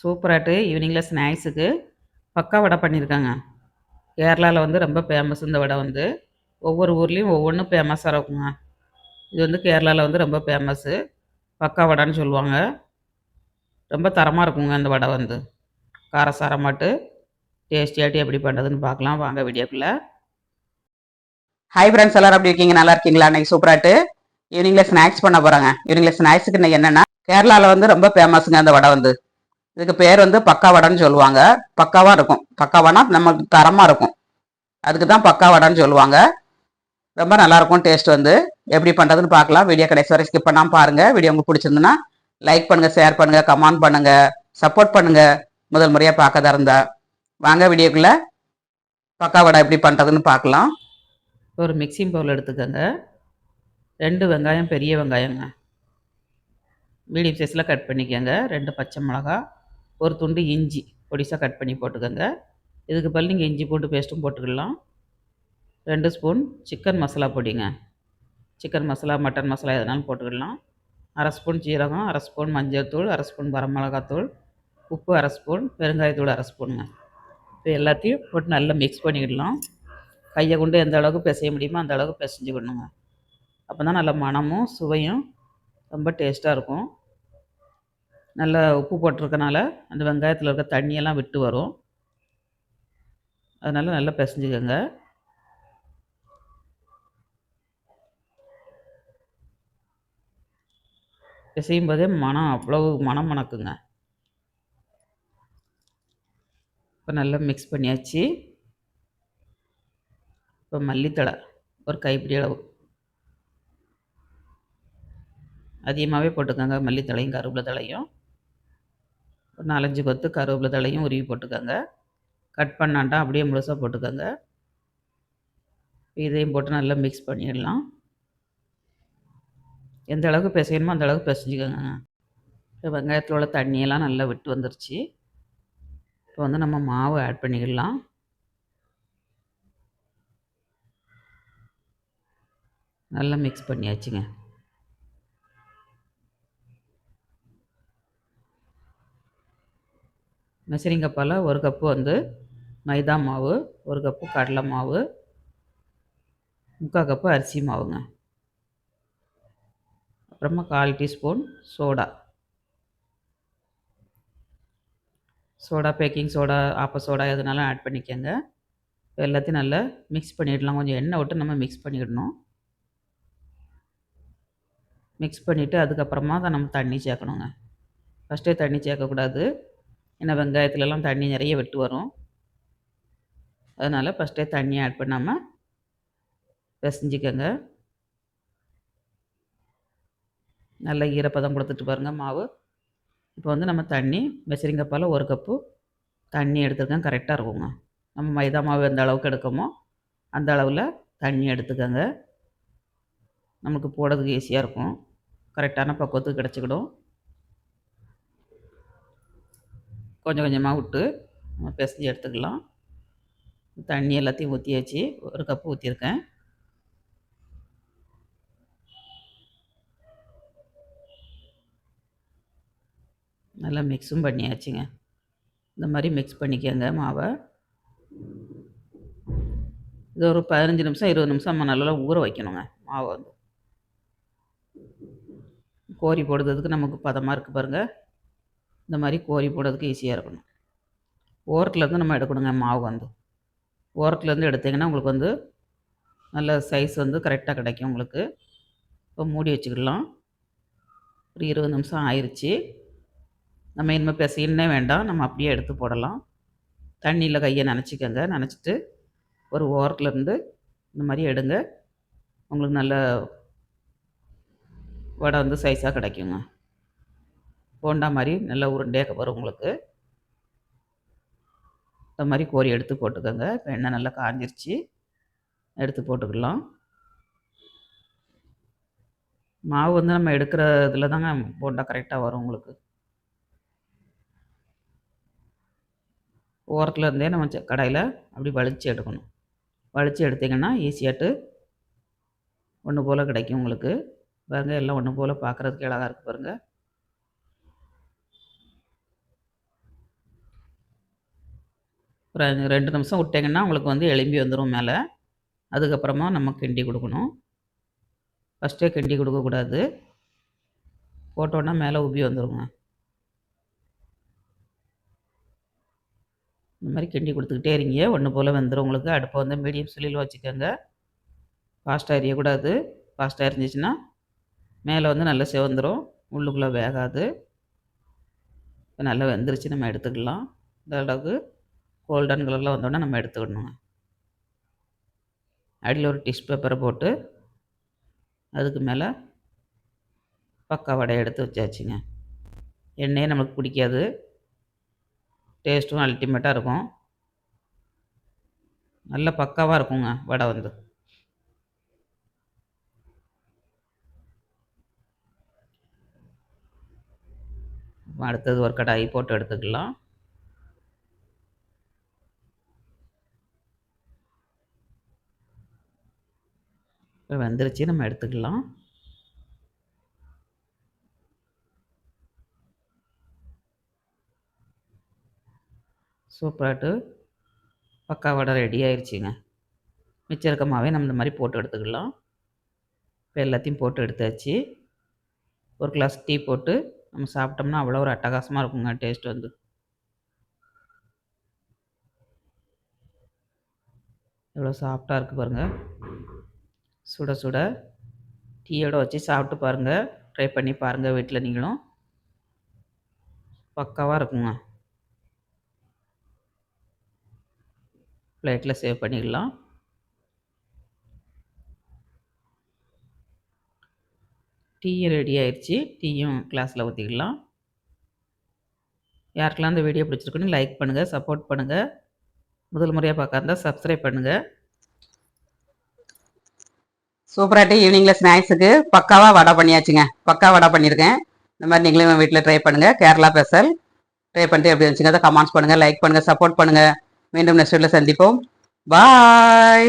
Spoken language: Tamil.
சூப்பராகிட்டு ஈவினிங்கில் ஸ்நாக்ஸுக்கு பக்கா வடை பண்ணியிருக்காங்க. கேரளாவில் வந்து ரொம்ப ஃபேமஸ் இந்த வடை வந்து. ஒவ்வொரு ஊர்லேயும் ஒவ்வொன்றும் ஃபேமஸாக இருக்குங்க. இது வந்து கேரளாவில் வந்து ரொம்ப ஃபேமஸ்ஸு பக்கா வடைன்னு சொல்லுவாங்க. ரொம்ப தரமாக இருக்குங்க அந்த வடை வந்து. காரசாரமாட்டு டேஸ்டியாட்டி எப்படி பண்ணுறதுன்னு பார்க்கலாம். வாங்க வீடியோக்குள்ளே. ஹாய் ஃப்ரெண்ட்ஸ் எல்லாரும் எப்படி இருக்கீங்க? நல்லா இருக்கீங்களா? அன்றைக்கி சூப்பராட்டு. ஈவினிங்கில் ஸ்நாக்ஸ் பண்ண போகிறாங்க ஈவினிங்கில் ஸ்நாக்ஸுக்கு இன்னைக்கு என்னென்னா கேரளாவில் வந்து ரொம்ப ஃபேமஸுங்க அந்த வடை வந்து. இதுக்கு பேர் வந்து பக்கா வடைன்னு சொல்லுவாங்க. பக்காவாக இருக்கும். பக்காவானா நமக்கு தரமாக இருக்கும். அதுக்கு தான் பக்கா வடைன்னு சொல்லுவாங்க. ரொம்ப நல்லாயிருக்கும் டேஸ்ட் வந்து. எப்படி பண்ணுறதுன்னு பார்க்கலாம். வீடியோ கடைசி வரை ஸ்கிப் பண்ணாமல் பாருங்கள் வீடியோ உங்களுக்கு பிடிச்சிருந்துன்னா லைக் பண்ணுங்கள் ஷேர் பண்ணுங்கள் கமெண்ட் பண்ணுங்கள் சப்போர்ட் பண்ணுங்கள் முதல் முறையாக பார்க்கதா இருந்தா. வாங்க வீடியோக்குள்ளே பக்கா வடை எப்படி பண்ணுறதுன்னு பார்க்கலாம். ஒரு மிக்சிங் பவுல் எடுத்துக்கோங்க. ரெண்டு வெங்காயம் பெரிய வெங்காயங்க. மீடியம் சைஸில் கட் பண்ணிக்கோங்க. ரெண்டு பச்சை மிளகா. ஒரு துண்டு இஞ்சி பொடிசாக கட் பண்ணி போட்டுக்கோங்க. இதுக்கு பதில் நீங்கள் இஞ்சி பூண்டு பேஸ்ட்டும் போட்டுக்கலாம். ரெண்டு ஸ்பூன் சிக்கன் மசாலா பொடிங்க. சிக்கன் மசாலா மட்டன் மசாலா எதனாலும் போட்டுக்கலாம். அரை ஸ்பூன் சீரகம் அரை ஸ்பூன் மஞ்சள் தூள் அரை ஸ்பூன் வரமிளகாத்தூள் உப்பு அரை ஸ்பூன் பெருங்காயத்தூள் அரை ஸ்பூனுங்க. இப்போ எல்லாத்தையும் போட்டு நல்லா மிக்ஸ் பண்ணிக்கிடலாம் கையை கொண்டு எந்த அளவுக்கு பிசைய முடியுமோ அந்த அளவுக்கு பிசைஞ்சுக்கணுங்க அப்போ தான் நல்ல மணமும் சுவையும் ரொம்ப டேஸ்ட்டாக இருக்கும். நல்லா உப்பு போட்டிருக்கனால அந்த வெங்காயத்தில் இருக்க தண்ணியெல்லாம் விட்டு வரும். அதனால் நல்லா பிசைஞ்சுக்கோங்க. பிசையும் போதே மனம் அவ்வளவு மனம் மணக்குங்க. இப்போ நல்லா மிக்ஸ் பண்ணியாச்சு. இப்போ மல்லித்தழை ஒரு கைப்பிடி அளவு. அதிகமாகவே போட்டுக்கோங்க மல்லித்தழையும் கருவேப்பிலை தழையும். ஒரு நாலஞ்சு கொத்து கருவேப்பிலை தழையும் உருவி போட்டுக்கோங்க. கட் பண்ணாண்டா அப்படியே முழுசாக போட்டுக்கோங்க. இதையும் போட்டு நல்லா மிக்ஸ் பண்ணிடலாம். எந்த அளவுக்கு பிசையணுமோ அந்த அளவுக்கு பிசைஞ்சுக்கோங்க. இப்போ வெங்காயத்தில் உள்ள தண்ணியெல்லாம் நல்லா விட்டு வந்துருச்சு. இப்போ வந்து நம்ம மாவு ஆட் பண்ணிக்கிடலாம் நல்லா மிக்ஸ் பண்ணியாச்சுங்க. மெசரிங் கப்பால் ஒரு கப்பு வந்து மைதா மாவு ஒரு கப்பு கடலை மாவு முக்கால் கப்பு அரிசி மாவுங்க. அப்புறமா கால் teaspoon soda. Soda baking soda ஆப்ப சோடா எதுனாலும் ஆட் பண்ணிக்கோங்க. எல்லாத்தையும் நல்லா மிக்ஸ் பண்ணிடலாம். கொஞ்சம் எண்ணெய் விட்டு நம்ம மிக்ஸ் பண்ணிக்கிடணும் மிக்ஸ் பண்ணிவிட்டு அதுக்கப்புறமா தான் நம்ம தண்ணி சேர்க்கணுங்க. ஃபஸ்ட்டே தண்ணி சேர்க்கக்கூடாது. ஏன்னா வெங்காயத்துலலாம் தண்ணி நிறைய விட்டு வரும். அதனால் ஃபஸ்ட்டே தண்ணி ஆட் பண்ணாமல் பிசைஞ்சிக்கோங்க. நல்ல ஈரப்பதம் கொடுத்துட்டு பாருங்கள் மாவு. இப்போ வந்து நம்ம தண்ணி மெசரிங்கப்பால் ஒரு கப்பு தண்ணி எடுத்துருக்கேன் கரெக்டாக இருக்குங்க. நம்ம மைதா மாவு எந்த அளவுக்கு எடுக்கமோ அந்த அளவில் தண்ணி எடுத்துக்கோங்க. நமக்கு போடுறதுக்கு ஈஸியாக இருக்கும். கரெக்டான பக்குவத்துக்கு கிடச்சிக்கிடும். கொஞ்சம் கொஞ்சமாக விட்டு நம்ம பிசைஞ்சு எடுத்துக்கலாம். தண்ணி எல்லாத்தையும் ஊற்றியாச்சு ஒரு கப்பு ஊற்றிருக்கேன் நல்லா மிக்ஸும் பண்ணியாச்சுங்க. இந்த மாதிரி மிக்ஸ் பண்ணிக்கோங்க மாவை. இது ஒரு பதினஞ்சு நிமிஷம் இருபது நிமிஷம் நம்ம நல்லா ஊற வைக்கணுங்க மாவை வந்து. கோரி போடுறதுக்கு நமக்கு பதமாக இருக்குது பாருங்கள் இந்த மாதிரி கோரி போடுறதுக்கு ஈஸியாக இருக்கணும். ஓரத்துலேருந்து நம்ம எடுக்கணுங்க மாவு வந்து. ஓரத்துலேருந்து எடுத்திங்கன்னா உங்களுக்கு வந்து நல்ல சைஸ் வந்து கரெக்டாக கிடைக்கும் உங்களுக்கு. இப்போ மூடி வச்சுக்கிடலாம். ஒரு இருபது நிமிஷம் ஆயிடுச்சு நம்ம இனிமேல் பிசைன்னே வேண்டாம். நம்ம அப்படியே எடுத்து போடலாம். தண்ணியில் கையை நினச்சிக்கோங்க. நினச்சிட்டு ஒரு ஓரத்துலேருந்து இந்த மாதிரி எடுங்க. உங்களுக்கு நல்ல வடை வந்து சைஸாக கிடைக்குங்க. போண்டா மாதிரி நல்ல உருண்டையாக வரும் உங்களுக்கு. இந்த மாதிரி கோரி எடுத்து போட்டுக்கோங்க. இப்போ எண்ணெய் நல்லா காஞ்சிருச்சு. எடுத்து போட்டுக்கலாம். மாவு வந்து நம்ம எடுக்கிற இதில் தாங்க போண்டா கரெக்டாக வரும் உங்களுக்கு. ஓரத்தில் இருந்தே நம்ம கடையில் அப்படி வலிச்சு எடுக்கணும். வலிச்சு எடுத்திங்கன்னா ஈஸியாட்டு ஒன்று போல் கிடைக்கும் உங்களுக்கு. பாருங்கள் எல்லாம் ஒன்று போல் பார்க்குறதுக்கு அழகாக இருக்குது பாருங்கள் ஒரு ரெண்டு நிமிஷம் விட்டிங்கன்னா உங்களுக்கு வந்து எலும்பி வந்துடும் மேலே. அதுக்கப்புறமா நம்ம கிண்டி கொடுக்கணும். ஃபஸ்ட்டே கிண்டி கொடுக்கக்கூடாது போட்டோன்னா மேலே உப்பி வந்துருங்க. இந்த மாதிரி கிண்டி கொடுத்துக்கிட்டே இருங்க. ஒன்று போல் வந்துடும் உங்களுக்கு. அடுப்பை வந்து மீடியம் சுழியில் வச்சுக்கோங்க. ஃபாஸ்ட்டாக எரியக்கூடாது. ஃபாஸ்ட்டாக இருந்துச்சுன்னா மேலே வந்து நல்லா சிவந்துடும் உள்ளுக்குள்ளே வேகாது. இப்போ நல்லா வெந்துருச்சு. நம்ம எடுத்துக்கலாம். இந்த அளவுக்கு கோல்டன் கலரில் வந்தோடனே நம்ம எடுத்துக்கணுங்க. அடியில் ஒரு டிஷ் பேப்பரை போட்டு அதுக்கு மேலே பக்கா வடையை எடுத்து வச்சாச்சுங்க. எண்ணெயே நம்மளுக்கு பிடிக்காது. டேஸ்ட்டும் அல்டிமேட்டாக இருக்கும். நல்ல பக்காவாக இருக்குங்க வடை வந்து. அடுத்தது ஒரு கடாயி போட்டு எடுத்துக்கலாம். வந்துருச்சு. நம்ம எடுத்துக்கலாம். சூப்பராட்டு பக்கா வடை ரெடி ஆயிடுச்சுங்க மிச்சம் இருக்க மாவே நம்ம இந்த மாதிரி போட்டு எடுத்துக்கலாம். இப்போ எல்லாத்தையும் போட்டு எடுத்தாச்சு. ஒரு கிளாஸ் டீ போட்டு நம்ம சாப்பிட்டோம்னா அவ்வளோ ஒரு அட்டகாசமாக இருக்குங்க டேஸ்ட் வந்து. எவ்வளோ சாஃப்டாக இருக்குது பாருங்கள் சுட சுட டீயோட வச்சு சாப்பிட்டு பாருங்கள் ட்ரை பண்ணி பாருங்கள் வீட்டில் நீங்களும். பக்காவாக இருக்குங்க. ஃப்ளைட்டில் சேவ் பண்ணிக்கலாம் டீயும் ரெடி ஆயிடுச்சு டீயும் கிளாஸில் ஊற்றிக்கலாம் யாருக்கெல்லாம் அந்த வீடியோ பிடிச்சிருக்குன்னு லைக் பண்ணுங்கள் சப்போர்ட் பண்ணுங்கள் முதல் முறையாக பார்க்காந்தா சப்ஸ்கிரைப் பண்ணுங்கள் சூப்பராட்டு ஈவினிங்கில் ஸ்நாக்ஸுக்கு பக்காவாக வடை பண்ணியாச்சுங்க. பக்கா வடை பண்ணியிருக்கேன். இந்த மாதிரி நீங்களும் வீட்டில் ட்ரை பண்ணுங்கள் கேரளா ஸ்பெஷல் ட்ரை பண்ணிட்டு எப்படி இருந்துச்சுங்க அதை கமெண்ட்ஸ் பண்ணுங்கள் லைக் பண்ணுங்கள் சப்போர்ட் பண்ணுங்கள் மீண்டும் நெக்ஸ்ட் வீட்டில் சந்திப்போம். பாய்